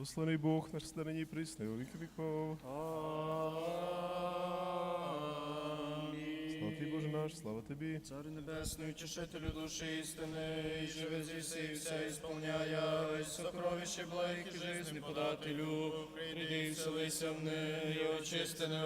Благословений Бог наш старині присний у віки віков. Слава ти, Боже наш, слава тобі. Царю небесний, утішителю душі істини, і живе зі всі, і все ісполняє, і сокровище благих і жизни подателю, прийди і вселися в неї, і очисти не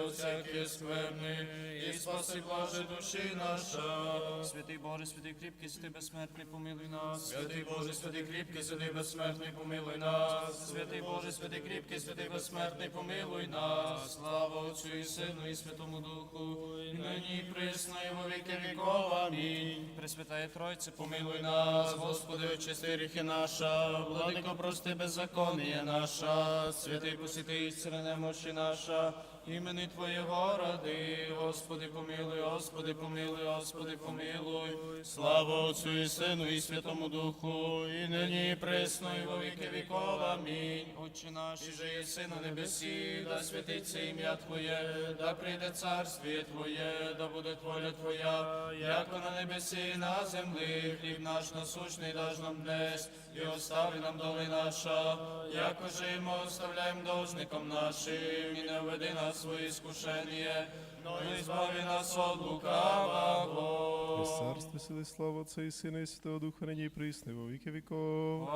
скверни, і спаси блаже душі наша. Святий Боже, святий кріпкий, святий безсмертний, помилуй нас. Святий Боже, святий кріпкий, святий безсмертний, помилуй нас. Святий Боже, святий кріпкий, святий безсмертний, помилуй нас. Слава Отцю і Сину, і Святому Духу, і нині і присно, і во віки віков. Амінь. Пресвятає Тройце, помилуй нас, Господи, очисти гріхи наша, владико, прости беззаконія наша, святий посвятий сирене мощі наша, імени Твоєго ради, Господи, помилуй, Господи, помилуй, Господи, помилуй. Слава Отцю і Сину, і Святому Духу, і нині і присно, і во віки віков. Амінь. Отче наш, і же єси на небесі, да святиться ім'я Твоє, да прийде царствіє Твоє, да буде воля Твоя, яко на небесі і на землі, хліб наш насущний даж нам днес, і остави нам доли наша, яко же і ми оставляємо должникам нашим, і не введи нас в свої скушення, но і збави нас от лукавого. Без царства сили слава Отця і Сина і Святого Духа нині і присни у віки віков.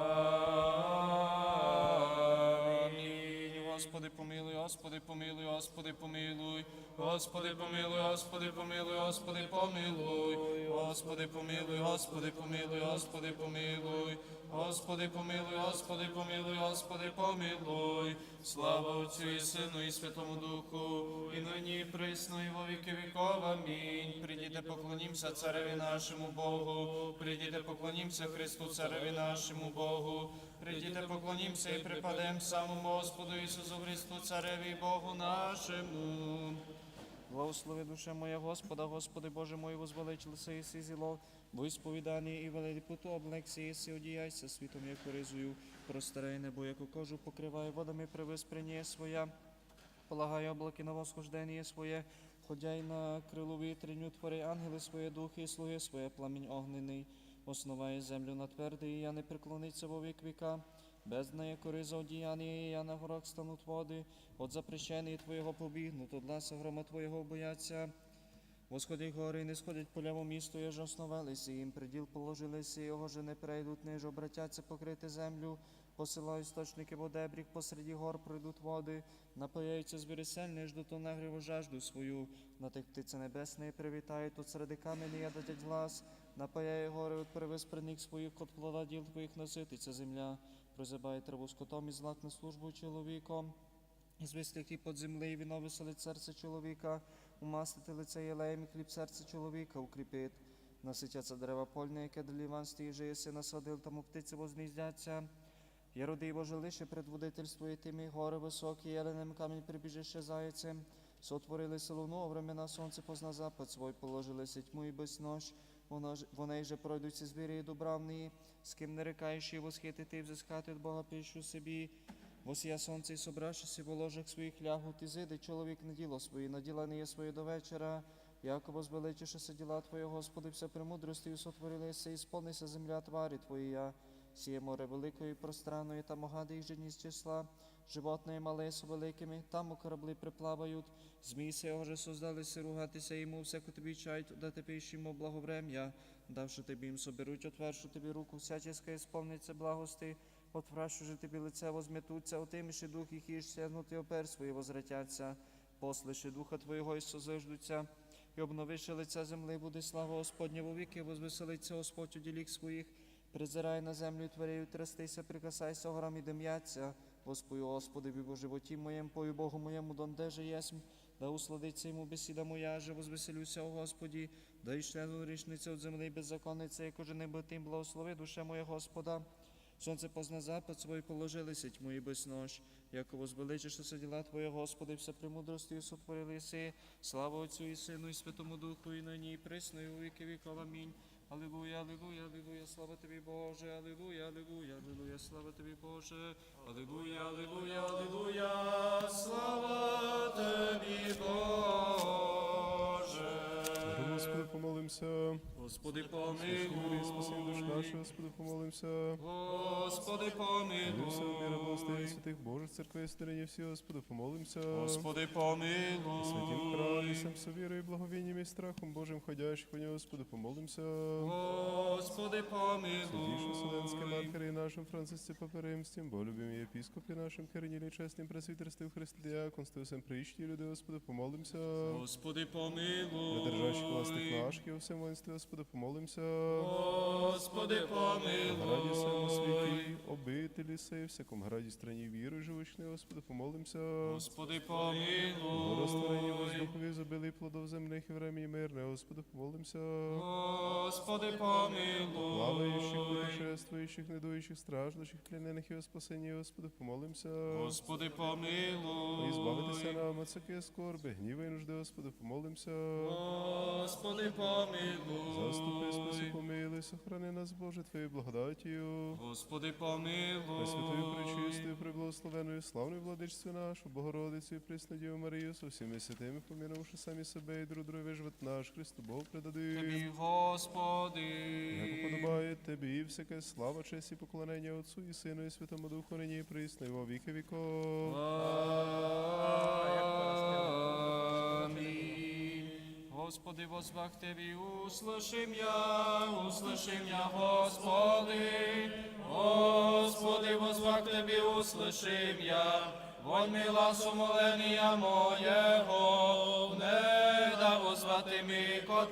Господи, помилуй, Господи, помилуй, Господи, помилуй, Господи, помилуй, Господи, помилуй, Господи, помилуй, Господи, помилуй, Господи, помилуй, Господи, помилуй, Господи, помилуй, Господи, помилуй, Господи, помилуй, слава Отцю і Сину і Святому Духу, і нині і присно, і во віки віков. Амінь. Прийдіте, поклонімся цареві нашому Богу, прийдіте, поклонімся Христу, цареві нашому Богу, прийдіте, поклонімся і припадем самому Господу Ісусу Христу, цареві Богу нашому. Благослови душе моя Господа, Господи Боже мой, возвеличилося і си зіло, бо ісповідані і велипоту облекся, єси одіяйся світом, як оризую, простарай небо, яку кожу покриває водами привиспрення своя, полагає облаки на восхождення своє, ходяй на крилу вітренню, твори ангели своє духи, і слуги своє пламінь огнений, основає землю на твердий, я не преклониться во вік віка. Без неї кори за одіяння, і я на горах стануть води, от запрещений Твоєго побігнуть, от ласа грома Твоєго бояться. Восходять гори, не сходять по ляву місту, я ж основалися, їм приділ положилися, і його же не перейдуть, не ж обратяться покрити землю, посилають сточники водебрік, посереді гор пройдуть води, напояються звірі сильні, ждуть то нагріву жажду свою, на тих птиці небесної привітають, тут середи камені я дадять глас, напаяє гори от привиспрених своїх, от плода діл твоїх насититься земля, прозибає траву скотом і злак на службу чоловіком. І звести хліб под земли, віно веселить серце чоловіка, умастити лице єлеєм, і хліб серце чоловіка укріпить. Наситяться дерева польне, яке доліван стіже, єси насадил, тому птиці возніздяться. Я роди Боже лише предводительство і тими гори високі, еленем камінь прибіжище зайцем. Сотворилися луну, времена сонце позна запад свой, положилися тьму і безнощ. Вона ж, вони же пройдуться звірі і добравні, з ким не рекаєш і восхитити, і взискати від Бога пищу собі. Восія сонце і собравшися в ложах своїх лягуть і зиди, чоловік на діло своє, наділений є своє до вечора. Яково звеличишися діла Твоє, Господи, вся премудрості сотворилися, і сповнися земля тварі Твоя. Сіє море великої, пространної, там огади і жені з числа. Животне мале з великими, там у кораблі приплавають. Змій се його же создалися ругатися йому, всяку тобі чають, дати пищу йому благоврем'я. Давши тобі їм соберуть, отвершу тобі руку, всяческа і сповниться благости. Отврашу же тобі лице возметуться, отиміши дух їх і сягнути опер свої возвратяться. Послиши духа Твоєго і созиждуться, і обновиши лиця земли, буде слава Господня вовіки, возвеселиться Господь у діліх своїх. Призирай на землю, творею, трястися, прикасайся горам і дим'яться. Господи, Господи, бо животі моєм, пою Богу моєму, донде же єсмь, да усладиться йому бесіда моя, же возвеселюся, о Господі, да і члену річниця від земли беззаконниця, як уже небо тим, благослови душе моя Господа. Сонце позна запад свой положилися тьму і безнощ, яко возвеличишся діла Твоє, Господи, все премудростю сотворилися. Слава Отцю і Сину, і Святому Духу, і нині, і присно, і у віки віков. Амінь. Алілуя, алілуя, алілуя, слава тобі, Боже, алілуя, алілуя, алілуя, слава тобі, Боже, алілуя, алілуя, алілуя, слава тобі, Боже. Господи, помолимся. Господи помилуй, спасибо душ нашу, Господи, помолимся. Господи Все мира, благословення святих Божих церквей, стороні всі, Господи, помолимся. Господи Святім храмі, помилуй, сам совірою, благовінням і страхом Божим ходящих по нього, Господи, помолимся. Господи помилуй. Святіше помилуй, Вселенське Маркері нашим Францисці Паперимстім, бо любим єпіскопі нашим Кернілі, чесним пресвітерстві в Христі Діаконстві, люди, Господи, помолимся. Господи Придержащих властих помилуй, наших і у всем воїнстві, Господи, помолимся. Господи Граді всьому помилуй, світі, обителі сей, всякому граді страні віри живучни, Господи, помолимся. Господи помилуй, воздухові плодов земних і времені мирне, Господи, помолимся. Господи Плаваючих, помилуй, путешествуючих, недуючих, страждущих, пленених і о спасенні, Господи, помолимся. Господи І збавитися нам от всякої скорби, гніва і нужди, Господи, помолимся. Господи Заступи, спаси, помилуй, помилуй, сохрани нас, Боже, Твоєю благодатію. Господи Пресвятою, помилуй, пречистою, преблагословеною, славною владичцю нашу, Богородицю і Преснодію Марію, со всіми святими, помінувши самі себе і друг друге живот наш, Христу Богу предадим. Тобі, Господи, Як подобає Тобі всяке слава, честь і поклонення Отцу і Сину і Святому Духу, нині і присно, і во віки віков. Амінь. Господи, возвах Тебе, услышим я, услышим я, Господи. Господи, возвах Тебе, услышим я, вонь мила сумоления моєго, не да возвати ми ко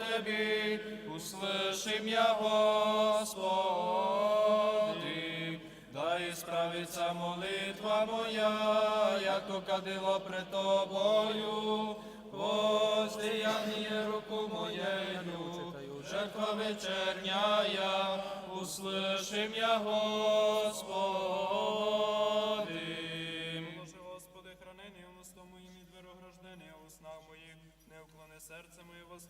услышим я, Господи. Дай справиться молитва моя, яко кадило пред тобою, воздіяння руку моєю, жертва вечерняя, услышим я, Господи.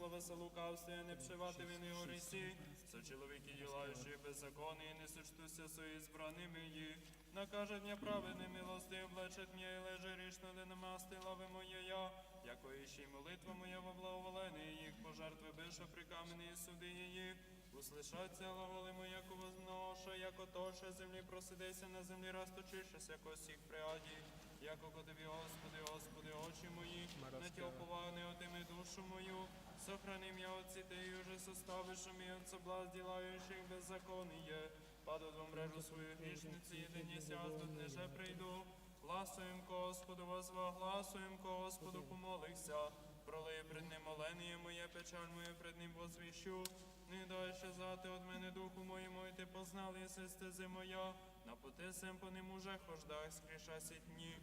Словеса лукавстві, не пшивати вини у рісі, со чоловіки ділаючи беззаконні, і не сочтуся со ізбраними їх. Накаже дня праведний милости, облечет м'я і леже рішно, де намасти лави моє я, яко іщи молитва моя во благоволенні їх, пожертви биша при камені і суди її. Услышаться глаголи мої, яко возноша, яко тоше землі просидися на землі, розточишся, яко сіх приаді, яко ко тобі, Господи, Господи, очі мої, на ті оповани отими душу мою, сохрани м'я отці ти і уже составиш мій от соблазн ділаючих беззаконіє, паду в мрежу свою грішниці, єдині сяздут, неже прийду, гласуєм Господу возва, гласуєм Господу помолихся, пролий пред ним молення моє, печаль мою пред ним возвіщу, не дай ще зати от мене духу моєму, і ти познав, єси стези моя, на пути сем по ним уже хождах, скріша дні,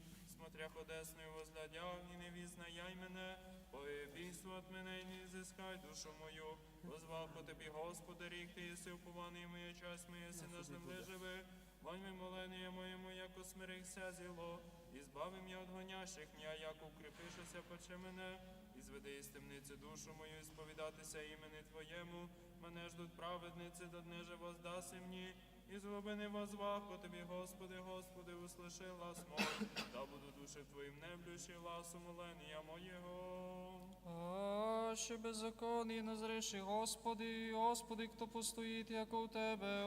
смотря ходесною возглядях, і не візнаяй мене, поєбійство от мене, і не зискай душу мою, возвав по тобі, Господи, рік ти єси упований моя часть моя, си на землі живи, Вань ми молення моєму, яко смирихся зіло, і збави м'я от гонящих м'я, як укріпишися, поче мене, і зведи із темниці душу мою, і сповідатися імені Твоєму, мене ждуть праведниці, до дне же воздаси мені, і з глибини возвах по тобі, Господи, Господи, услиши глас мой, та буду душі Твоїм неблющий гласу молення моєго. А ще беззаконні назреши, Господи, Господи, хто постоїть, яко у Тебе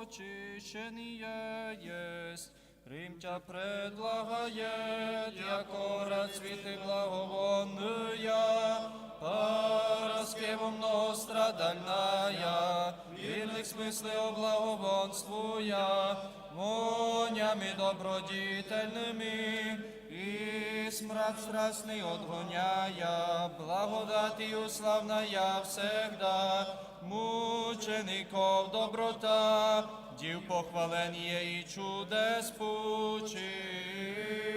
очищеніє єсть. Рим тя предлагає, яко расцвіти благовонная, параскево многострадальная, вірних смисли облаговонствуя, монями добродітельними, і смрад страстний отгоняя, благодатію славная всегда, мучеников доброта, дів похвалення і чудес пучина.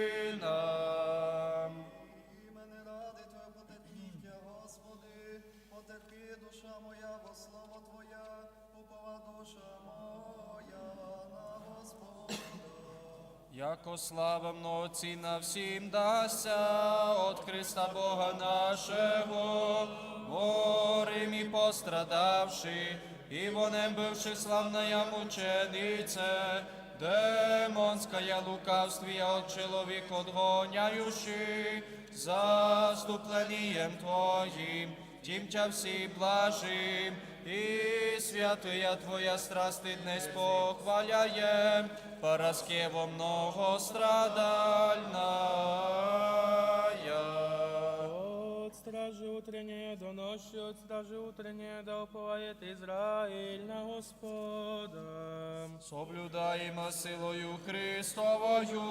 Яко слава mnoci на всім дася от Христа Бога нашего, ворим і пострадавши, і вонем бивши славная мученице, демонская лукавствия от человек отгоняющий, заступлением Твоим, тим тя всі блажим, і святия Твоя страсти днесь похваляєм, Параскево многострадальная. От стражи утреннее до ночи, от стражи утреннее да уповает Израиль на Господа. Соблюдаємо силою Христовою,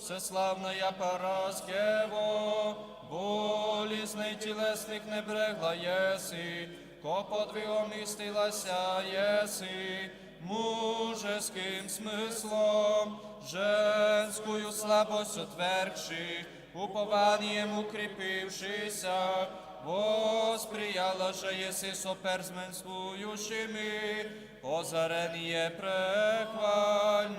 всеславная Параскево, болізний тілесних не брегла єси, ко подвигом істилася єси, мужеским смислом, женскую слабость отвергши, упованием укрепившися, Восприяла же еси соперсменствующими, озарение прехвальная.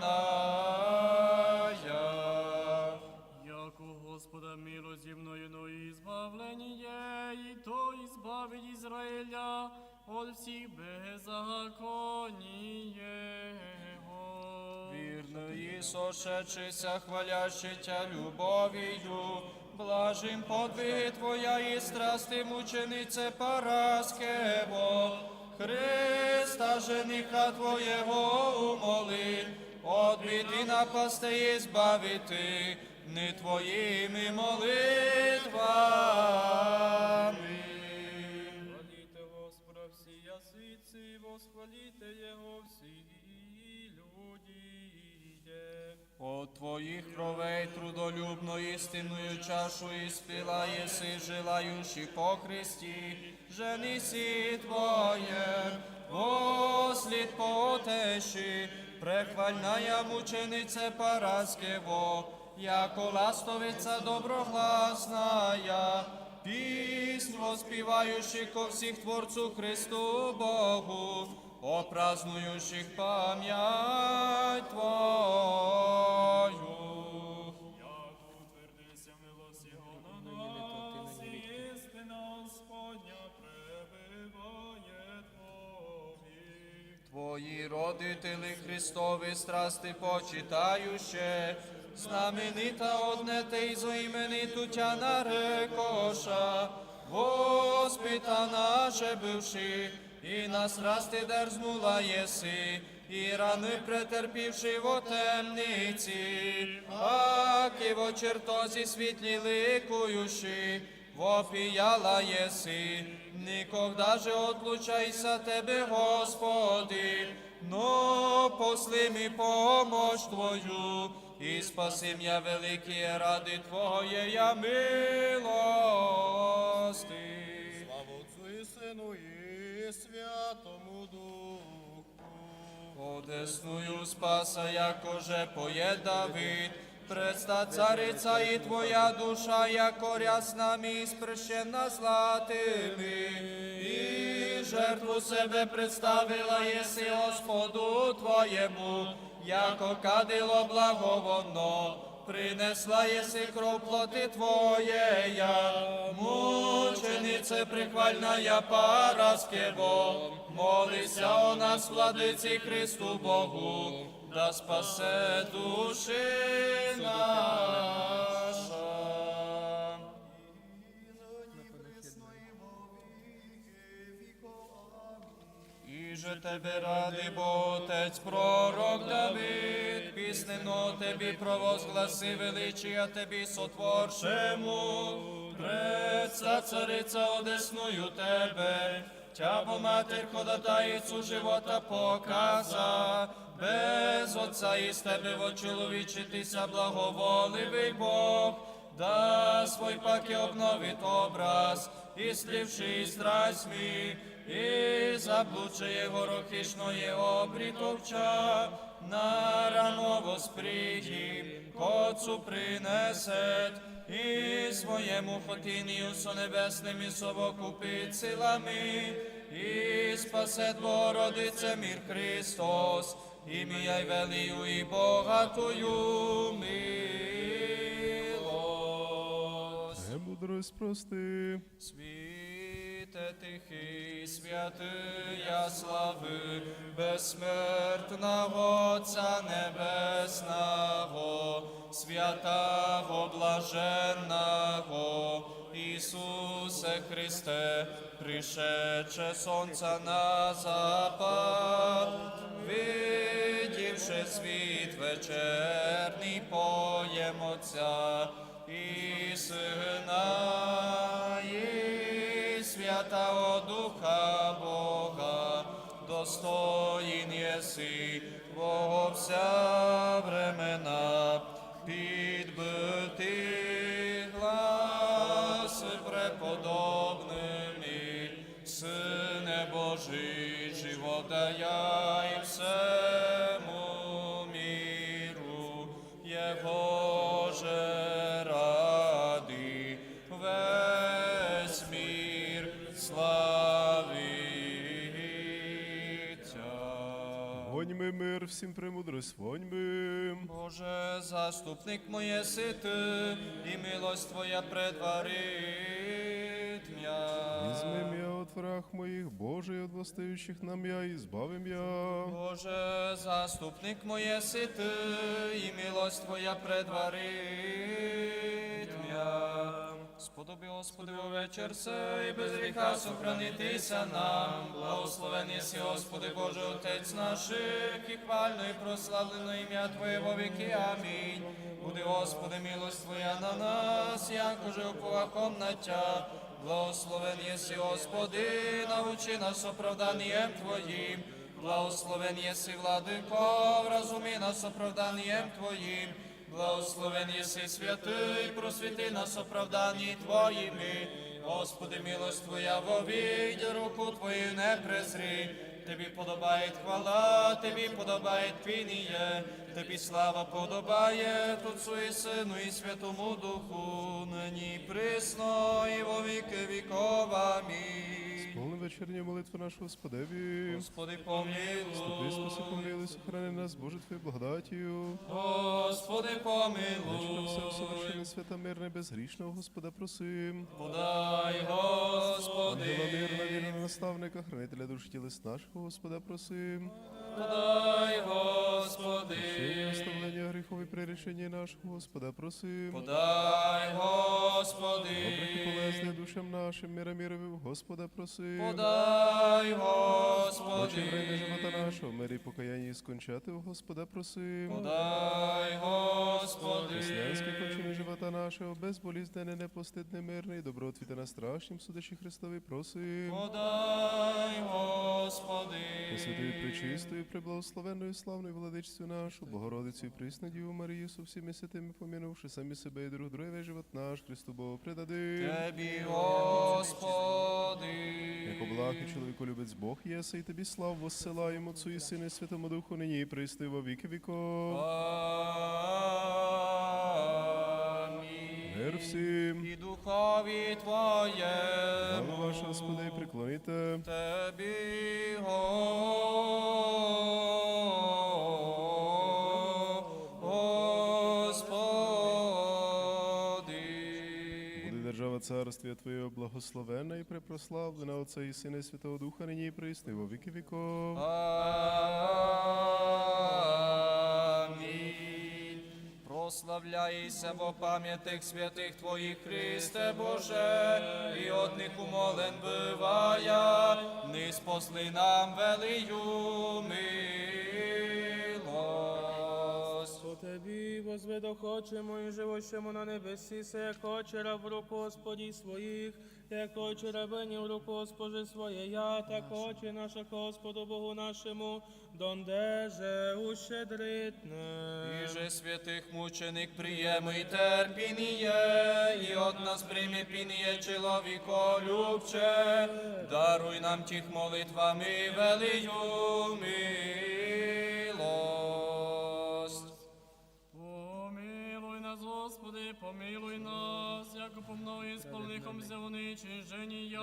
Избавить Израиля от всіх. Вірний сошедшися, хвалящий тя любов'ю, блажим подвиги Твоя і страсти мученице Параскево, Христа жениха Твоєго умоли, от біди напасти і збавити, не Твоїми молитвами. Твоїх кровей трудолюбно істинною чашу іспила єси, желаючи по Христі, женисі Твоє, послід по отеші, прехвальная мученице Параскево, яко ластовица доброгласная, піснь воспіваючи ко всіх Творцу Христу Богу, отпразнующих пам'ять Твою. Твої. Родители Христові страсти почитающе, знаменита однете і зоімениту тя нарекоша, воспита наше бивши, і на страсти дерзнула єси, і рани претерпівши во темниці, аки во чертозі світлі ликуючи, Вопіяла єси, никогда же отлучайся тебе, Господи, но посли ми помощь Твою, і спаси м'я великі ради Твоєя милости. Слава Отцу і Сину і Святому Духу. Одесную спаса, якоже поє Давид, Преста царица і твоя душа, яко рясна мій спрещена златими, і жертву себе представила єси Господу Твоєму, яко кадило благовонно, принесла єси кров плоти Твоєя, мученице прихвальная Параскево, молися о нас, владиці Христу Богу, да спасе душі наша. І же тебе ради, бо Отець пророк Давид, піснено тобі провозгласи величія тобі сотворшему, Преца цариця одесную тебе, тябо матер ходатайцу живота показа, без отца із тебе вочоловічитися благоволивий Бог, да свой паки обновит образ, і слівши страсть мій, і заблудши горохишної обрітовча, на рано воспрігі, коцу принесет, і своєму хотинію со небесними совокупить силами, і спасе Богородице мир Христос, ім'я й велію і богатую милость. Не мудрость прости. Світе тихий, святия слави, безсмертного Отця Небесного, святого блаженного Ісусе Христе, пришедше сонця на запад, видівши світ вечерний, поєм Отця і Сина, і Святого Духа Бога, достоїн єси во вся времена, мир, всім премудрость, воньми. Боже, заступник моє сити, і милость Твоя предварить м'я. Візьми я от враг моїх, Боже, і от восстаючих нам я, і збавим я. Боже, заступник моє сити, і милость Твоя предварить м'я. Сподоби, Господи, вечір сей, без гріха сохранитися нам. Благословен єси, Господи, Боже, Отець наших, і хвально і прославлено ім'я Твоє во віки. Амінь. Буде, Господи, милость Твоя на нас, якоже уповахом на Тя. Благословен єси, Господи, научи нас оправданням Твоїм. Благословен єси, владико, вразуми нас оправданням Твоїм. Благословен єси святий, просвіти нас оправданні Твоїми. Господи, милость Твоя вовідь, руку Твою не презри. Тобі подобає хвала, Тобі подобає пініє, Тобі слава подобає Отцу і Сину і Святому Духу, нині присно і во віки віков. Амінь. Повна вечірня молитва наша Господеві. Господи, помилуй. спаси, помилуй, сохрани нас, Боже, Твоєю благодатію. Господи, помилуй. все усовершене, свята мирне, безгрішного Господа просим. Подай, Господи, мирна, вірного наставника, хранителя душ і тілес нашого Господа просим. подай, Господи, Прощення, оставлення гріхов і прирішення нашого Господа просим. подай, Господи, Добрих і полезних душам нашим, мира міровим, Господа просим. подай, Очі Господи, время живота нашого, мирі покаяння і скончати у Господа просим. подай, Господи, Християнські кончини живота нашого, безболізнене, непостидне, мирне і на страшнім судачі Христові просим. подай, Господи, Посвятою пречистою, преблагословенною, славною владичцю нашу, Богородицю і присну Діву Марію, со всіми святими помінувши самі себе і друг друге живот наш, Христу Богу предадим. Тебі, Господи, Як облах і чоловіку любець Бог єси, і тобі слав воссилаємо Отцу і Сину і Святому Духу, нині і приsti во віки віков. Амінь. Мир всім. І духові Твоєму. ваш, Господи, приклоніте. Тебі, Господи. Держава царствія благословенна і препрославлена Отця і Сина і Святого Духа, нині і приsti во віки віков. Амінь. Прославляйся во пам'ятих святих Твоїх, Христе Боже, і од них умолен бивая, не спосли нам велию милость. Тобі возведохочемо і живощемо на небесі, се як хоче раб в руку Господі своїх, як хоче рабині в руку Госпоже своєя, так хоче наша Господу Богу нашому, дондеже ущедритне. І же святих мученик приєми терпініє, і от нас прийми пініє чоловіко любче, даруй нам тих молитвами велию милость. Господи, помилуй нас, як по мною сполнихомся і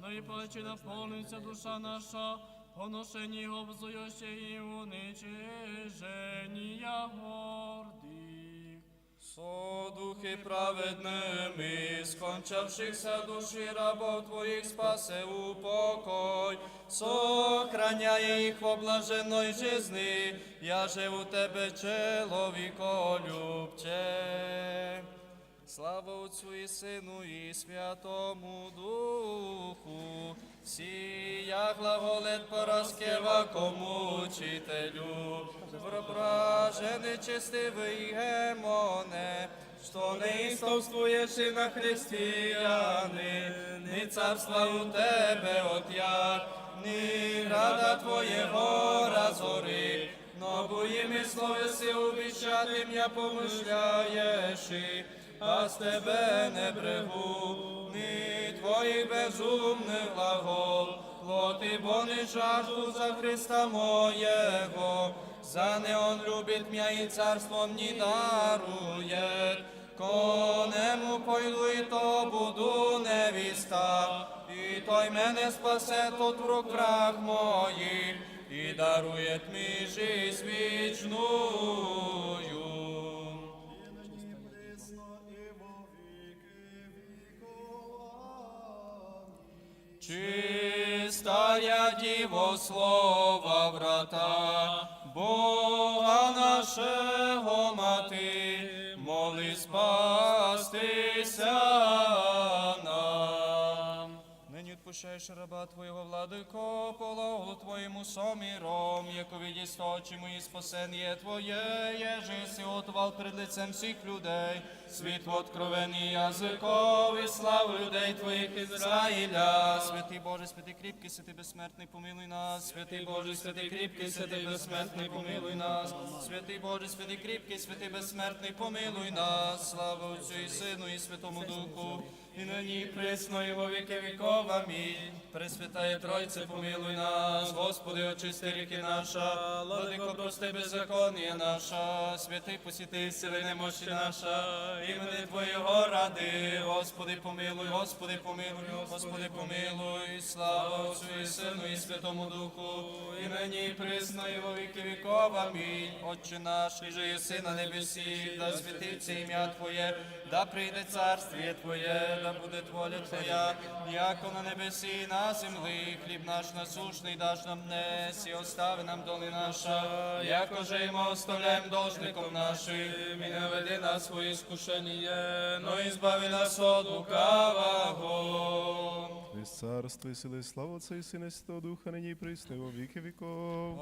найпаче наповниться душа наша, поношені обзующе і уничиження гордих. Со духи праведними, скончавшихся душі рабов Твоїх спасе упокой, сохраняє їх в блаженной жизни, я же у Тебе чоловіко любче. Слава Отцю і Сину і Святому Духу, сія глаголет пораскева кому учителю, Добрображений чистивий гемоне, що не істовствуєш і на християни, ні царства у тебе отяг, ні рада Твоєго разори, но буїми словеси обіщати м'я помишляєш, а з тебе не брегу, ні твоїх безумних глагол, плоти бо не жажду за Христа моєго, за не он любить м'я і царство мені дарує. Конему пойду і то буду невіста, і той мене спасе, тот враг враг моїх, і дарує мені жизнь вічную. Чистая Діво слова врата, Бога нашого мати, моли спастися. Відпущаєш раба Твоєго владико, полагу Твоєму somіrom, яко віді сточі мої спасення Твоє, єже си отвал пред лицем всіх людей, світло откровені язиков і славу людей Твоїх Ізраїля. Святий Боже, святий кріпкий, святий безсмертний, помилуй нас, святий Боже, святий кріпкий, святий безсмертний, помилуй нас, святий Боже, святий кріпкий, святий безсмертний, помилуй нас, слава Отцю і Сину і Святому Духу, і нині присно, і во віки віков. Амінь. Пресвятає Тройце, помилуй нас, Господи, очисти ріки наша, владико, прости беззаконня наша, святий посіти сили немощі наша, імени Твоєго ради, Господи, помилуй, Господи, помилуй, Господи, помилуй, слава Отцю і Сину і Святому Духу, і нині присно, і во віки віков. Амінь. Отче наш, і же єси на небесі, да святиться ім'я Твоє, да прийде царствіє Твоє, да буде воля Твоя, яко на небесі і на землі, хліб наш насушний даш нам днес, і остави нам доли наша, яко же і ми оставляємо должником нашим, і не веди нас свої скушення, но і збави нас от лукавого. Царство і сили, і слава Отця і Сина, і Святого Духа, нині і присно, во віки віков.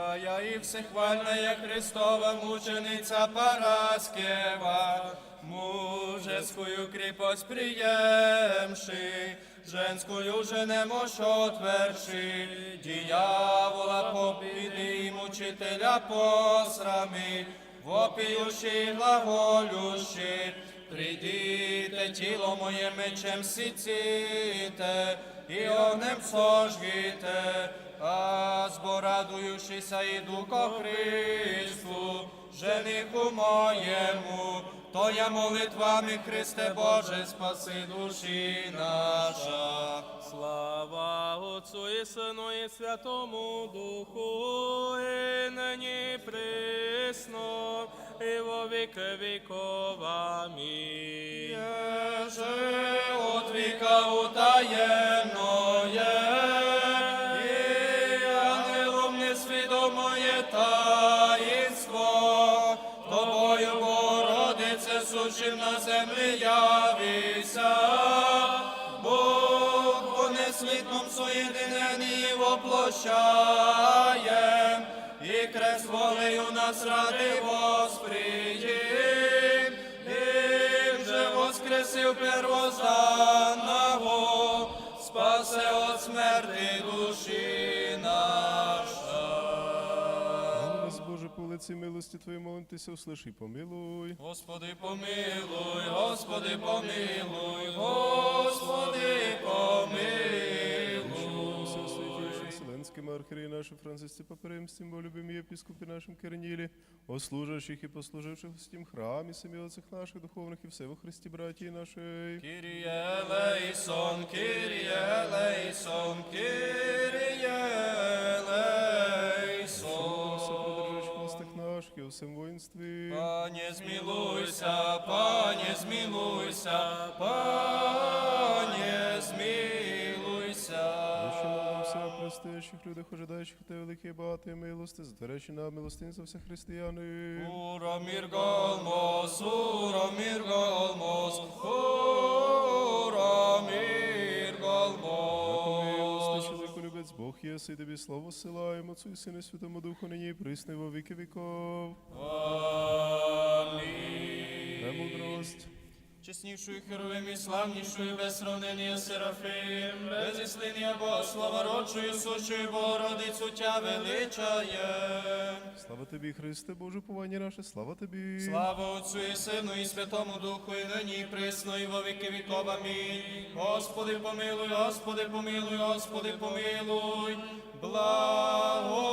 Премудрая і всехвальная Христова мучениця Параскева, мужескую крепость приемши, женскую же немощь отверши, дьявола побіди і мучителя посрами, вопіющий глаголющий, Прийдите тіло моє мечем сіците, і огнем сожгіте, а зборадуючися іду ко Христу, жениху моєму, то я молитвами Христе Боже, спаси душі наша. Слава Отцу і Сину і Святому Духу, і нині присно, і во віки віков. Амінь. Еже от віка утаємноє, і явися, Бог понеслідном соєдинені воплощає, і крест волею нас ради восприїм, і вже воскресив первозданного, спасе от смерти душі наша. Лиці милості Твоєї молимтеся, услиши, і помилуй. Господи, помилуй, Господи, помилуй, Господи, помилуй. Все святейшим Вселенским архиереи нашим Франциске Папиримстим, бо любим епископе нашим Корниле, о служащих и послуживших в стим храме, семилцах наших духовных и все во Христе братья нашей. Kyrie eleison, Kyrie eleison, Kyrie во всем воинстве. Пане, змилуйся. Еще молимся, стоящих людях, ожидаючих те великі і багаті милости, затверечі нам милостин за всіх християни. Ура міргалмос, ура міргалмос, ура міргалмос. Бог єси, тобі слово силаємо, Отцу і Сину, Святому Духу, нині і присно, во віки віков. Амінь. Премудрость. Чеснішою херовим і славнішою без сравнення Серафим, без іслиння Богослава, рочою, сущою Богородицю тя величає. Слава тобі, Христе, Боже, повання наше, слава тобі. Слава Отцю і Сину і Святому Духу, і нині і присно, і во віки віков. Амінь. Господи помилуй, Господи помилуй, Господи помилуй, благослови.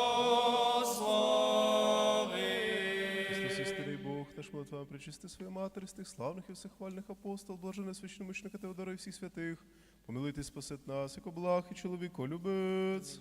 Христос, істинний Бог, наш молитва причисти своє матері, з тих славних і всехвальних апостол, блажене священномучника Теодора і всіх святих. Помилуйте, спасет нас, як благ і чоловіко любець.